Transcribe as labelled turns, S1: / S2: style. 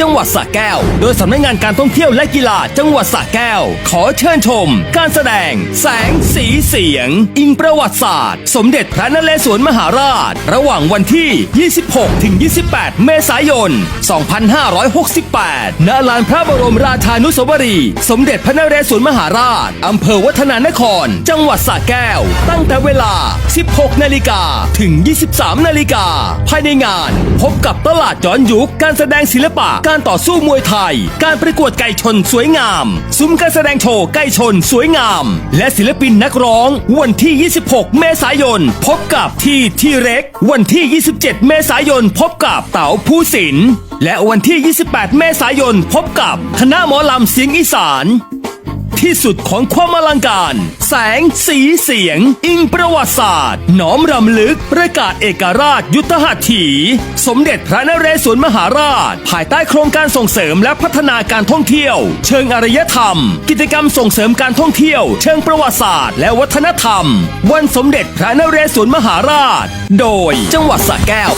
S1: จังหวัดสระแก้ว โดยสำนักงานการท่องเที่ยวและกีฬาจังหวัดสระแก้ว ขอเชิญชม การแสดง แสงสีเสียง อิงประวัติศาสตร์ สมเด็จพระนเรศวรมหาราช ระหว่างวันที่ 26 ถึง 28 เมษายน 2568 ณ ลานพระบรมราชานุสาวรีย์สมเด็จพระนเรศวรมหาราชอำเภอวัฒนานคร จังหวัดสระแก้ว ตั้งแต่เวลา 16 นาฬิกาถึง 23 นาฬิกาภายในงาน พบกับตลาดย้อนยุคการแสดงศิลปะการต่อสู้มวยไทย การประกวดไก่ชนสวยงาม ซุ้มการแสดงโชว์ไก่ชนสวยงาม และศิลปินนักร้อง วันที่ 26 เมษายน พบกับทีทีเร็ก วันที่ 27 เมษายน พบกับเต๋าผู้สิน และวันที่ 28 เมษายน พบกับคณะหมอลำเสียงอีสาน ที่สุดของความอลังการ แสงสีเสียง อิงประวัติศาสตร์ น้อมรำลึกประกาศเอกราชยุทธหัตถี สมเด็จพระนเรศวรมหาราช ภายใต้โครงการส่งเสริมและพัฒนาการท่องเที่ยว เชิงอารยธรรม กิจกรรมส่งเสริมการท่องเที่ยว เชิงประวัติศาสตร์ และวัฒนธรรม วันสมเด็จพระนเรศวรมหาราช โดยจังหวัดสระแก้ว